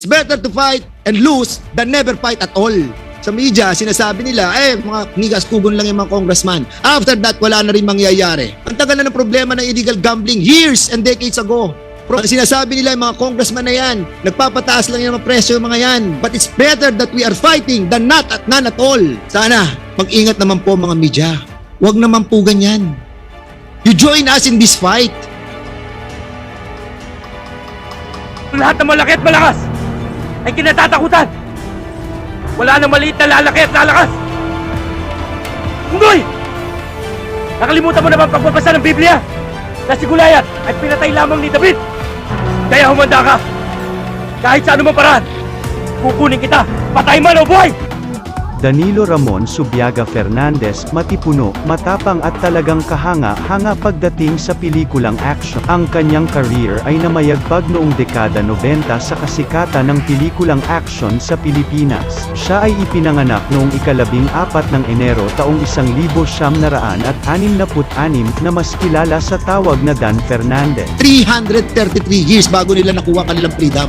It's better to fight and lose than never fight at all. Sa media, sinasabi nila, eh, mga nigas kugon lang yung mga congressman. After that, wala na rin mangyayari. Ang tagal na ng problema ng illegal gambling years and decades ago. Pro- sinasabi nila, yung mga congressman na yan, nagpapataas lang yung mga presyo yung mga yan. But it's better that we are fighting than not at none at all. Sana, mag-ingat naman po mga media. Huwag naman po ganyan. You join us in this fight. Lahat ng malaki at malakas ay kinatatakutan. Wala nang maliit na lalaki at lalakas. Unggoy! Nakalimutan mo naman pagbabasa ng Biblia na si Gulayat ay pinatay lamang ni David. Kaya humanda ka. Kahit sa anumang paraan, kukunin kita, patay man o buhay! Danilo Ramon Subiaga Fernandez, matipuno, matapang at talagang kahanga-hanga pagdating sa pelikulang action. Ang kanyang career ay namayagpag noong dekada 90 sa kasikatan ng pelikulang action sa Pilipinas. Siya ay ipinanganak noong ikalabing apat ng Enero taong 1966 na mas kilala sa tawag na Dan Fernandez. 333 years bago nila nakuha kanilang freedom.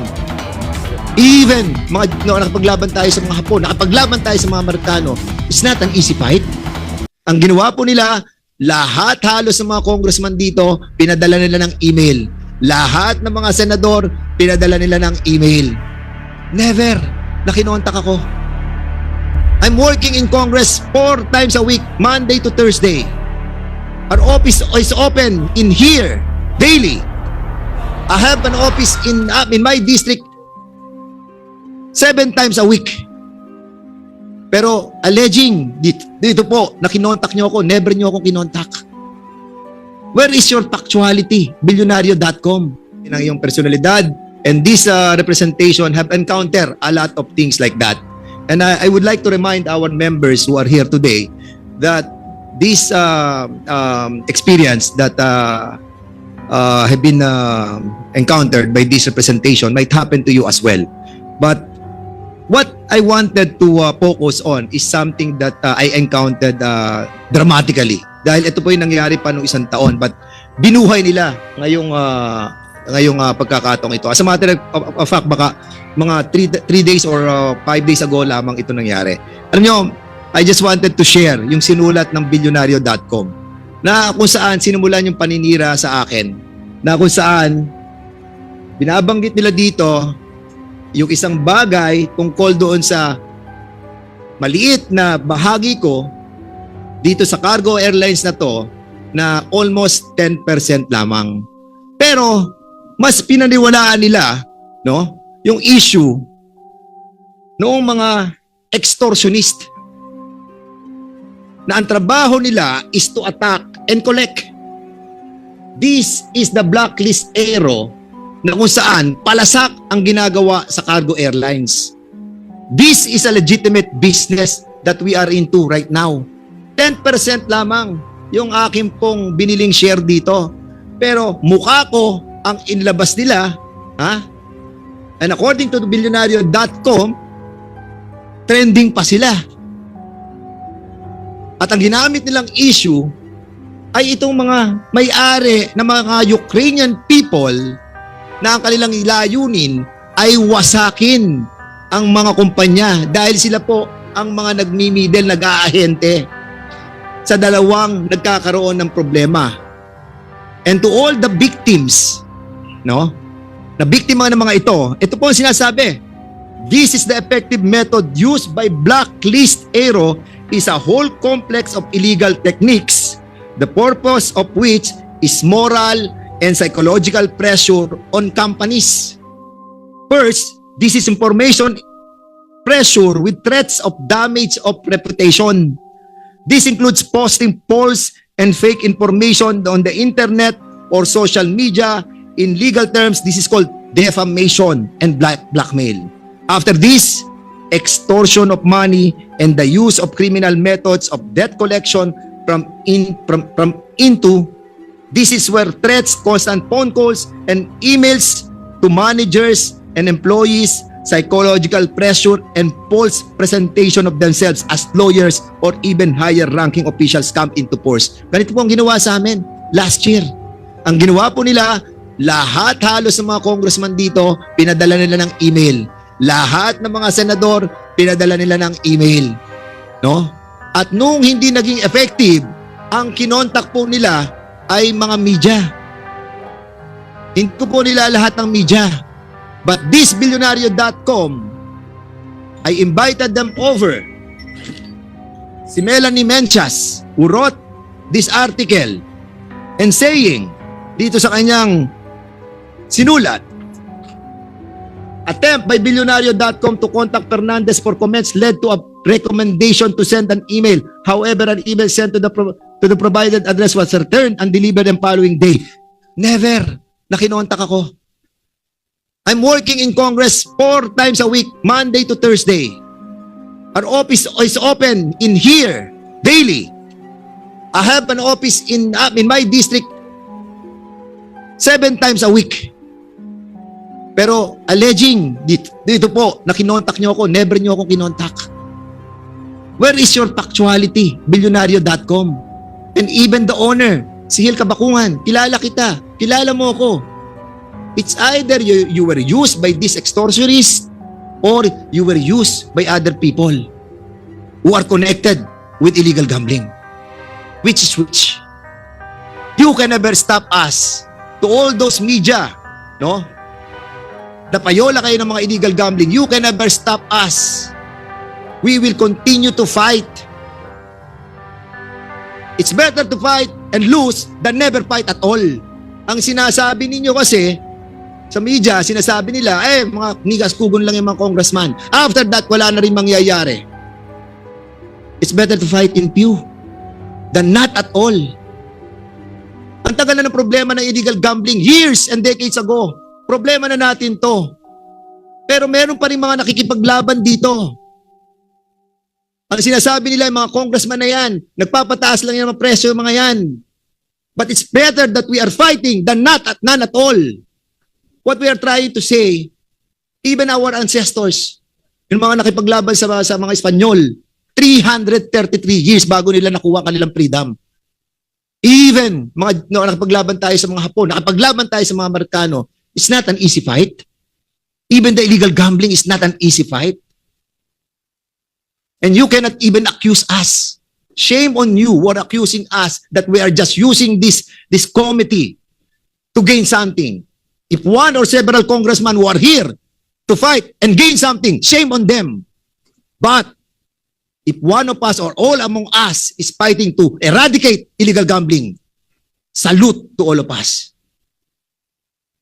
Even mga no, nakapaglaban tayo sa mga Hapon, nakapaglaban tayo sa mga Amerikano, it's not an easy fight. Ang ginawa po nila, lahat halos ng mga congressman dito, pinadala nila ng email. Lahat ng mga senador, pinadala nila ng email. Never na kinontak ako. I'm working in Congress four times a week, Monday to Thursday. Our office is open in here daily. I have an office in uh, in my district seven times a week. Pero alleging dito, dito po na kinontak nyo ako, never nyo akong kinontak. Where is your factuality? Bilyonaryo.com. Yan ang iyong personalidad. And this uh, representation have encountered a lot of things like that. And I, I would like to remind our members who are here today that this uh, um, experience that uh, uh, have been uh, encountered by this representation might happen to you as well. But what I wanted to uh, focus on is something that uh, I encountered uh, dramatically. Dahil ito po yung nangyari pa noong isang taon but binuhay nila ngayong uh, ngayong uh, pagkakataong ito. As a matter of, fact, baka mga 3 days or 5 days ago lamang ito nangyari. Alam nyo, I just wanted to share yung sinulat ng bilyonaryo.com na kung saan sinumulan yung paninira sa akin na kung saan binabanggit nila dito yung isang bagay tungkol doon sa maliit na bahagi ko dito sa cargo airlines na to na almost 10% lamang. Pero mas pinaniwalaan nila no yung issue noong mga extortionist na ang trabaho nila is to attack and collect. This is the blacklist arrow na kung saan palasak ang ginagawa sa cargo airlines. This is a legitimate business that we are into right now. 10% lamang yung aking pong biniling share dito. Pero mukha ko ang inlabas nila, ha? And according to billionario.com, trending pa sila. At ang ginamit nilang issue ay itong mga may-ari ng mga Ukrainian people na ang kanilang layunin ay wasakin ang mga kumpanya dahil sila po ang mga nagmimidel, nag-aahente sa dalawang nagkakaroon ng problema. And to all the victims, no? Na biktima ng mga ito, ito po ang sinasabi. This is the effective method used by blacklist Aero is a whole complex of illegal techniques, the purpose of which is moral and psychological pressure on companies. First, this is information pressure with threats of damage of reputation. This includes posting false and fake information on the internet or social media. In legal terms, this is called defamation and black blackmail. After this, extortion of money and the use of criminal methods of debt collection from in from, from into this is where threats, constant phone calls and emails to managers and employees, psychological pressure and false presentation of themselves as lawyers or even higher ranking officials come into force. Ganito po ang ginawa sa amin last year. Ang ginawa po nila, lahat halos ng mga congressman dito, pinadala nila ng email lahat ng mga senador pinadala nila ng email. No? At nung hindi naging effective, ang kinontak po nila ay mga media. Hindi ko po nila lahat ng media. But this billionario.com, I invited them over. Si Melanie Menchas, wrote this article and saying dito sa kanyang sinulat, Attempt by billionario.com to contact Fernandez for comments led to a recommendation to send an email. However, an email sent to the pro- to the provided address was returned and delivered the following day. Never na kinontak ako. I'm working in Congress four times a week, Monday to Thursday. Our office is open in here daily. I have an office in uh, in my district seven times a week. Pero alleging dito, dito po na kinontak nyo ako, never nyo ako kinontak. Where is your factuality? Billionario.com. And even the owner, si Hil Kabakungan, kilala kita, kilala mo ako. It's either you, you were used by this extortionist or you were used by other people who are connected with illegal gambling. Which is which? You can never stop us to all those media, no? Napayola kayo ng mga illegal gambling. You can never stop us. We will continue to fight. It's better to fight and lose than never fight at all. Ang sinasabi ninyo kasi, sa media, sinasabi nila, eh, mga nigas kugon lang yung mga congressman. After that, wala na rin mangyayari. It's better to fight in few than not at all. Ang tagal na ng problema ng illegal gambling years and decades ago. Problema na natin to. Pero meron pa rin mga nakikipaglaban dito. Ang sinasabi nila, mga congressman na yan, nagpapataas lang yung mga presyo mga yan. But it's better that we are fighting than not at none at all. What we are trying to say, even our ancestors, yung mga nakipaglaban sa, sa mga Espanyol, 333 years bago nila nakuha ang kanilang freedom. Even mga no, nakipaglaban tayo sa mga Hapon, nakipaglaban tayo sa mga Amerikano, it's not an easy fight. Even the illegal gambling is not an easy fight. And you cannot even accuse us. Shame on you for accusing us that we are just using this, this committee to gain something. If one or several congressmen who are here to fight and gain something, shame on them. But if one of us or all among us is fighting to eradicate illegal gambling, salute to all of us.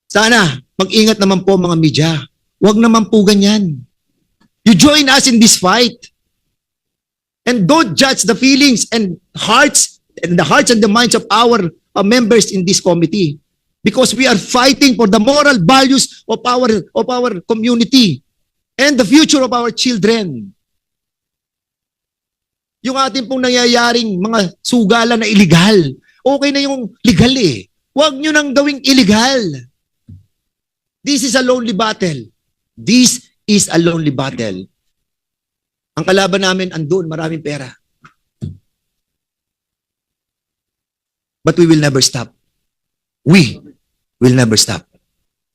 Sana, mag-ingat naman po mga media. Huwag naman po ganyan. You join us in this fight. And don't judge the feelings and hearts and the hearts and the minds of our uh, members in this committee. Because we are fighting for the moral values of our of our community and the future of our children. Yung ating pong nangyayaring mga sugalan na illegal. Okay na yung legal eh. Huwag nyo nang gawing illegal. This is a lonely battle. This is a lonely battle. Ang kalaban namin andun, maraming pera. But we will never stop. We will never stop.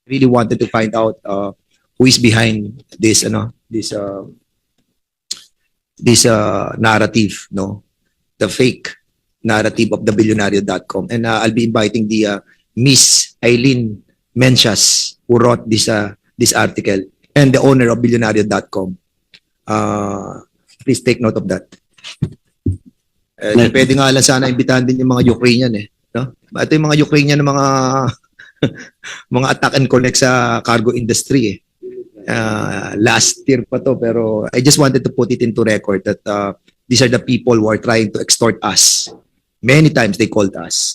Really wanted to find out uh, who is behind this, ano, this, uh, this uh, narrative, no, the fake narrative of the billionario.com. And uh, I'll be inviting the uh, Miss Eileen Menchas who wrote this uh, this article and the owner of billionario.com. Uh, please take note of that. Eh, Right. pwede nga lang sana imbitahan din yung mga Ukrainian eh. No? Ito yung mga Ukrainian ng mga mga attack and connect sa cargo industry eh. Uh, last year pa to pero I just wanted to put it into record that uh, these are the people who are trying to extort us. Many times they called us.